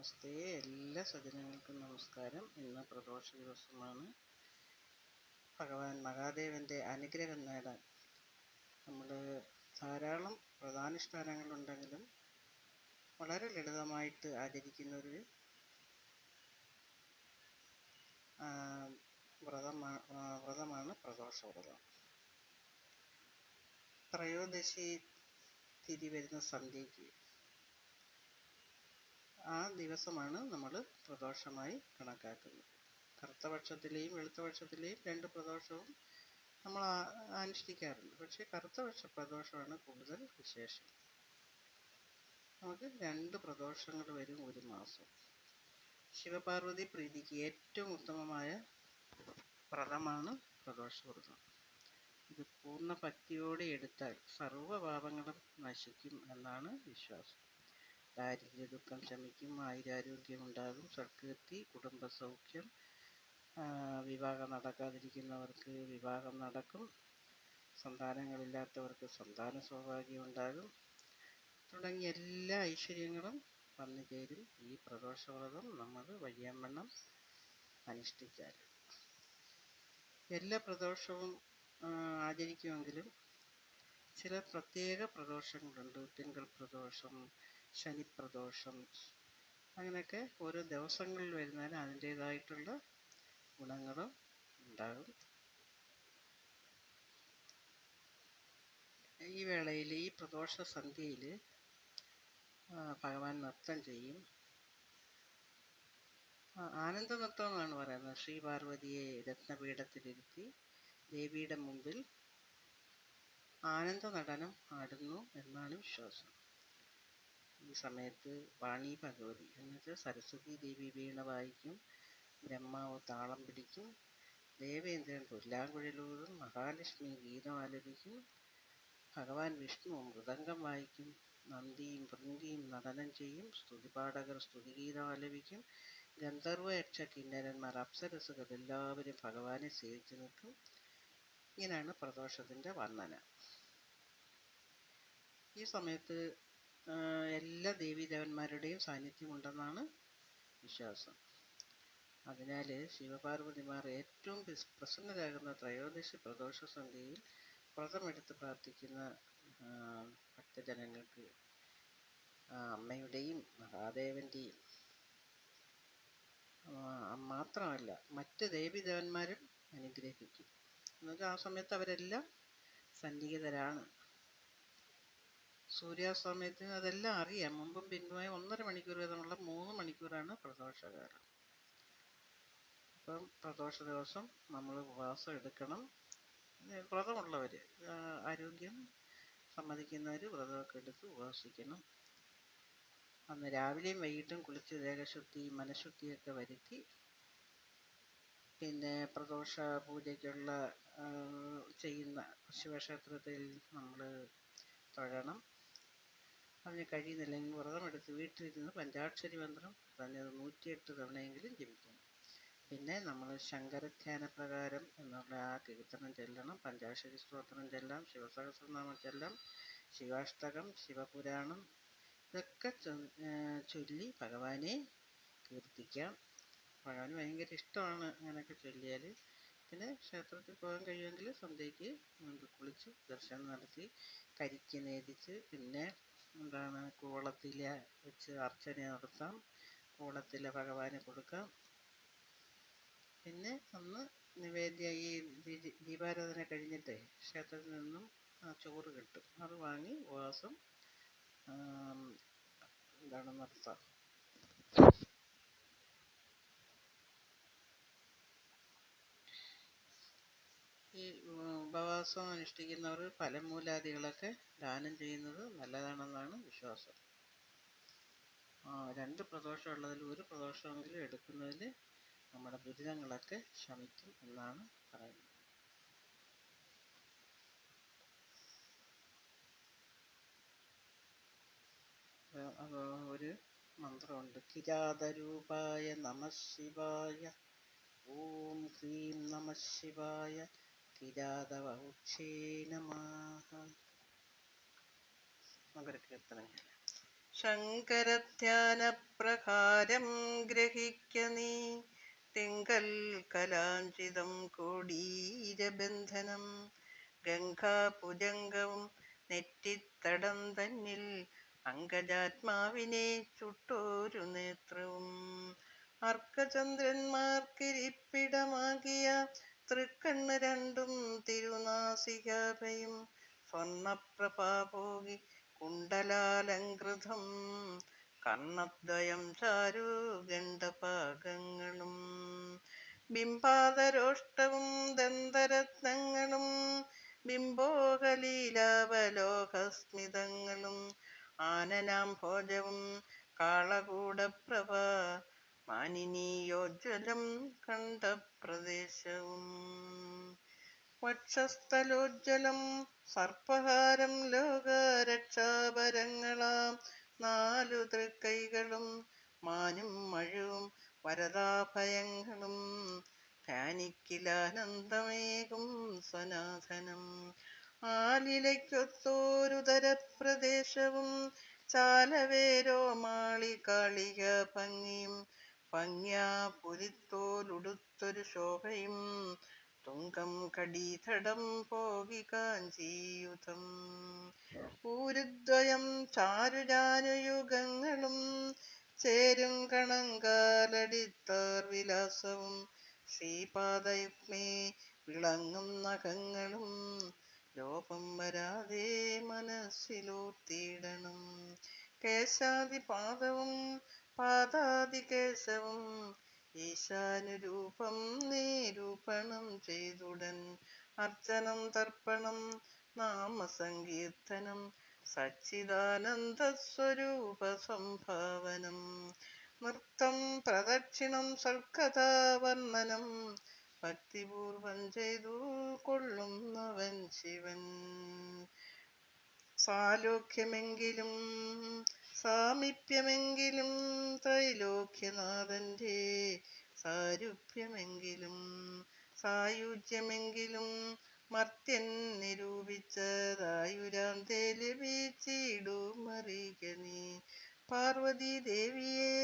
നമസ്തേ. എല്ലാ സജ്ജനങ്ങൾക്കും നമസ്കാരം. ഇന്ന് പ്രദോഷ ദിവസമാണ്. ഭഗവാൻ മഹാദേവന്റെ അനുഗ്രഹം നേടാൻ നമ്മൾ ധാരാളം പ്രധാനുഷ്ഠാനങ്ങളുണ്ടെങ്കിലും വളരെ ലളിതമായിട്ട് ആചരിക്കുന്ന ഒരു വ്രതമാണ് വ്രതമാണ് പ്രദോഷ വ്രതം. ത്രയോദശി തിരി വരുന്ന സന്ധ്യയ്ക്ക് ആ ദിവസമാണ് നമ്മൾ പ്രദോഷമായി കണക്കാക്കുന്നത്. കറുത്ത പക്ഷത്തിലെയും വെളുത്ത രണ്ട് പ്രദോഷവും നമ്മൾ അനുഷ്ഠിക്കാറുണ്ട്. പക്ഷേ കറുത്ത പ്രദോഷമാണ് കൂടുതൽ വിശേഷം. നമുക്ക് രണ്ട് പ്രദോഷങ്ങൾ വരും ഒരു മാസം. ശിവപാർവതി പ്രീതിക്ക് ഏറ്റവും ഉത്തമമായ വ്രതമാണ് പ്രദോഷ വ്രതം ഇത് പൂർണ ഭക്തിയോടെ എടുത്താൽ സർവപാപങ്ങളും നശിക്കും എന്നാണ് വിശ്വാസം. ദാരിദ്ര്യ ക്ഷമിക്കും ശമിക്കും ആയുരാരോഗ്യം ഉണ്ടാകും സൽകീർത്തി കുടുംബസൗഖ്യം വിവാഹം നടക്കാതിരിക്കുന്നവർക്ക് വിവാഹം നടക്കും സന്താനങ്ങളില്ലാത്തവർക്ക് സന്താന സൗഭാഗ്യം ഉണ്ടാകും. തുടങ്ങിയ എല്ലാ ഐശ്വര്യങ്ങളും വന്നു ചേരും ഈ പ്രദോഷവ്രതം നമ്മൾ വഴിയമ്മണ്ണം അനുഷ്ഠിച്ചാൽ. എല്ലാ പ്രദോഷവും ആചരിക്കുമെങ്കിലും ചില പ്രത്യേക പ്രദോഷങ്ങളുണ്ട്. തിങ്കൾ പ്രദോഷം ശനിപ്രദോഷം. അങ്ങനെയൊക്കെ ഓരോ ദിവസങ്ങളിൽ വരുന്നതിന് അതിന്റേതായിട്ടുള്ള ഗുണങ്ങളും ഉണ്ടാകും. ഈ വേളയിൽ ഈ പ്രദോഷ സന്ധ്യയിൽ ഭഗവാൻ നൃത്തം ചെയ്യും. ആനന്ദ നൃത്തം എന്നാണ് പറയുന്നത്. ശ്രീ പാർവതിയെ രത്നപീഠത്തിലിരുത്തി ദേവിയുടെ മുമ്പിൽ ആനന്ദ നടനം ആടുന്നു എന്നാണ് വിശ്വാസം. ഈ സമയത്ത് വാണി ഭഗവതി എന്നുവെച്ചാൽ സരസ്വതി ദേവി വീണ വായിക്കും ബ്രഹ്മാവ് താളം പിടിക്കും ദേവേന്ദ്രൻ പുല്ലാങ്കുഴലൂതും മഹാലക്ഷ്മി ഗീതം ആലപിക്കും ഭഗവാൻ വിഷ്ണു മൃദംഗം വായിക്കും നന്ദിയും ഭൃങ്കിയും നടനം ചെയ്യും സ്തുതിപാഠകർ സ്തുതിഗീതം ആലപിക്കും ഗന്ധർവ യക്ഷ കിന്നരന്മാർ അപ്സരസുകൾ എല്ലാവരും ഭഗവാനെ സേവിച്ചു നിൽക്കും. ഇങ്ങനെയാണ് പ്രദോഷത്തിന്റെ വർണന. ഈ സമയത്ത് എല്ലാ ദേവീദേവന്മാരുടെയും സാന്നിധ്യമുണ്ടെന്നാണ് വിശ്വാസം. അതിനാൽ ശിവപാർവതിമാർ ഏറ്റവും പ്രസന്നരാകുന്ന ത്രയോദശി പ്രദോഷ സന്ധ്യയിൽ വ്രതമെടുത്ത് പ്രാർത്ഥിക്കുന്ന ഭക്തജനങ്ങൾക്ക് അമ്മയുടെയും മഹാദേവന്റെയും മാത്രമല്ല മറ്റ് ദേവീദേവന്മാരും അനുഗ്രഹിക്കും. എന്നുവെച്ചാൽ ആ സമയത്ത് അവരെല്ലാം സന്നിഹിതരാണ്. സൂര്യാസ്തമയത്തിന് അതെല്ലാം അറിയാം. മുമ്പും പിന്നുമായി ഒന്നര മണിക്കൂർ വീതമുള്ള മൂന്ന് മണിക്കൂറാണ് പ്രദോഷകാലം. അപ്പം പ്രദോഷ ദിവസം നമ്മൾ ഉപവാസം എടുക്കണം. വ്രതമുള്ളവർ ആരോഗ്യം സമ്മതിക്കുന്നവർ വ്രതമൊക്കെ എടുത്ത് ഉപവസിക്കണം. അന്ന് രാവിലെയും വൈകിട്ടും കുളിച്ച് ദേഹശുദ്ധി മനഃശുദ്ധിയൊക്കെ വരുത്തി പിന്നെ പ്രദോഷ പൂജയ്ക്കുള്ള ചെയ്യുന്ന ശിവക്ഷേത്രത്തിൽ നമ്മൾ തൊഴണം. അതിന് കഴിയുന്നില്ലെങ്കിൽ വ്രതമെടുത്ത് വീട്ടിലിരുന്ന് പഞ്ചാക്ഷരി മന്ത്രം പറഞ്ഞത് നൂറ്റിയെട്ട് തവണയെങ്കിലും ജപിക്കണം. പിന്നെ നമ്മൾ ശങ്കരധ്യാന പ്രകാരം എന്നുള്ള ആ കീർത്തനം ചെല്ലണം പഞ്ചാക്ഷരി സ്തോത്രം ചെല്ലാം ശിവസഹസ്രനാമം ചെല്ലാം ശിവാഷ്ടകം ശിവപുരാണം ഇതൊക്കെ ചൊല്ലി ഭഗവാനെ കീർത്തിക്കാം. ഭഗവാന് ഭയങ്കര ഇഷ്ടമാണ് അങ്ങനെയൊക്കെ ചൊല്ലിയാൽ പിന്നെ ക്ഷേത്രത്തിൽ പോകാൻ കഴിയുമെങ്കിൽ സന്ധ്യയ്ക്ക് കുളിച്ച് ദർശനം നടത്തി കരിക്ക് നേദിച്ച് പിന്നെ എന്താണ് കൂവളത്തില വെച്ച് അർച്ചന നടത്താം. കൂവളത്തില ഭഗവാന് കൊടുക്കാം. പിന്നെ അന്ന് നിവേദ്യ ഈ ദീപാരാധന കഴിഞ്ഞിട്ട് ക്ഷേത്രത്തിൽ നിന്നും ചോറ് കിട്ടും. അത് വാങ്ങി ഉപവാസം എന്താണ് നടത്താം. ഈ ഉപവാസം അനുഷ്ഠിക്കുന്നവർ ഫലമൂലാദികളൊക്കെ ദാനം ചെയ്യുന്നത് നല്ലതാണെന്നാണ് വിശ്വാസം. ആ രണ്ട് പ്രദോഷം ഉള്ളതിൽ ഒരു പ്രദോഷമെങ്കിലും എടുക്കുന്നതിൽ നമ്മുടെ ദുരിതങ്ങളൊക്കെ ശമിക്കും എന്നാണ് പറയുന്നത്. ഒരു മന്ത്രമുണ്ട്. കിരാതരൂപായ നമ ശിവായ. ഓം ഹ്രീം നമ ശിവായ. കിരാതവക്ഷേ നമഃ. നമുക്കൊരു കീർത്തനം ശങ്കരധ്യാനപ്രകാരം ഗ്രഹിക്ക നീ. തിങ്കൽ കലാഞ്ചിതം കോടീരബന്ധനം. ഗംഗാപുജംഗവും നെറ്റിത്തടം തന്നിൽ അങ്കജാത്മാവിനെ ചുട്ടോരു നേത്രവും. അർക്കചന്ദ്രന്മാർക്കിരിപ്പിടമാകിയ തൃക്കണ്ണ് രണ്ടും തിരുനാസികയും സ്വർണപ്രഭാപോകി കുണ്ടലാലങ്കൃതം. ചാരു ഗണ്ഡപാകങ്ങളും ബിംബാതരോഷ്ടവും ദന്തരത്നങ്ങളും ബിംബോകലീലാവലോകസ്മിതങ്ങളും ആനനാം ഭോജവും കാളകൂടപ്രഭ മാനിനീയോജ്വലം കണ്ഠപ്രദേശവും വക്ഷസ്ഥലോജ്വലം സർപ്പഹാരം ലോകരക്ഷാപരങ്ങളാം. നാലു തൃക്കൈകളും മാനും മഴവും വരദാഭയങ്ങളും. ധ്യാനിക്കിലാനന്ദമേകും സനാതനം ആലിലയ്ക്കൊത്തോരുതരപ്രദേശവും ചാലവേരോ കാളിക ഭംഗിയും. ഭംഗ്യാ പുലിത്തോലുടുത്തൊരു ശോഭയും തുങ്കം കടീതടം പോകി കാഞ്ചീയുധം ഊരുദ്വയം ചാരുജാനുയുഗങ്ങളും ചേരും കണങ്കാലടിത്താർ വിലാസവും. ശ്രീപാദയുഗ്മേ വിളങ്ങും നഖങ്ങളും ലോപം വരാതെ മനസ്സിലൂർത്തിയിടണം കേശാദിപാദവും പാദാദികേശവും ഈശാനുരൂപം നിരൂപണം ചെയ്തുടൻ. അർച്ചനം തർപ്പണം നാമസങ്കീർത്തനം സച്ചിദാനന്ദ സ്വരൂപ സംഭാവനം. നൃത്തം പ്രദക്ഷിണം സൽക്കഥാവർണനം ഭക്തിപൂർവം ചെയ്തു കൊള്ളുന്നവൻ ശിവൻ. സാലോക്യമെങ്കിലും സാമീപ്യമെങ്കിലും ത്രൈലോക്യനാഥന്റെ സാരൂപ്യമെങ്കിലും സായുജ്യമെങ്കിലും മർത്യൻ നിരൂപിച്ചതായുരാന്തേ ലഭിച്ചിടുമറിക നീ പാർവതി ദേവിയെ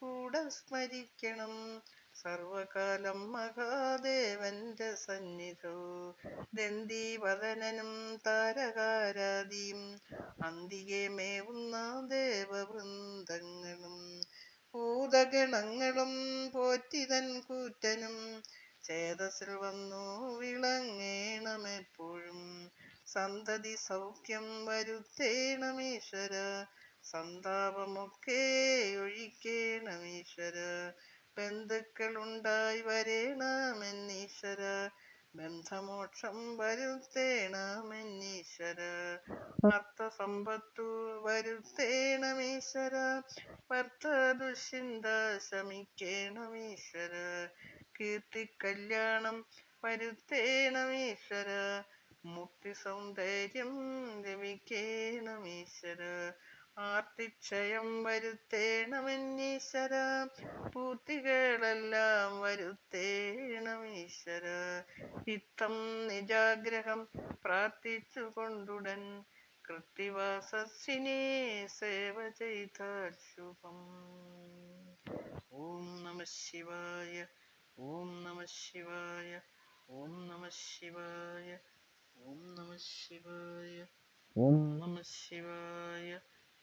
കൂടെ സ്മരിക്കണം. സർവകാലം മഹാദേവന്റെ സന്നിധോ. ദന്തീവദനനും താരകാരാദിയും അന്തികെ മേവുന്ന ദേവവൃന്ദങ്ങളും ഭൂതഗണങ്ങളും പോറ്റിതൻ കൂറ്റനും ചേതസിൽ വന്നു വിളങ്ങേണമെപ്പോഴും. സന്തതി സൗഖ്യം വരുത്തേണമീശ്വര സന്താപമൊക്കെ ഒഴിക്കേണമീശ്വര. ബന്ധുക്കളുണ്ടായി വരേണമെന്നീശ്വര ബന്ധമോക്ഷം വരുത്തേണമെന്നീശ്വര അർത്ഥസമ്പത്തു വരുത്തേണമീശ്വര ദുശ്ചിന്ത ശമിക്കേണമീശ്വര കീർത്തി കല്യാണം വരുത്തേണമീശ്വര മുക്തി സൗന്ദര്യം ലഭിക്കേണമീശ്വര ആർത്തിക്ഷയം വരുത്തേണമെന്നീശ്വര. പൂർത്തികളെല്ലാം വരുത്തേണമീശ്വര. ഇത്തം നിജാഗ്രഹം പ്രാർത്ഥിച്ചു കൊണ്ടുടൻ കൃത്തിവാസസ്സിനെ സേവ ചെയ്താൽ ശുഭം. ഓം നമ ശിവായ ഓം നമ ശിവായ ഓം നമ ശിവായ ഓം നമ ശിവായ ഓം നമ ശിവായ.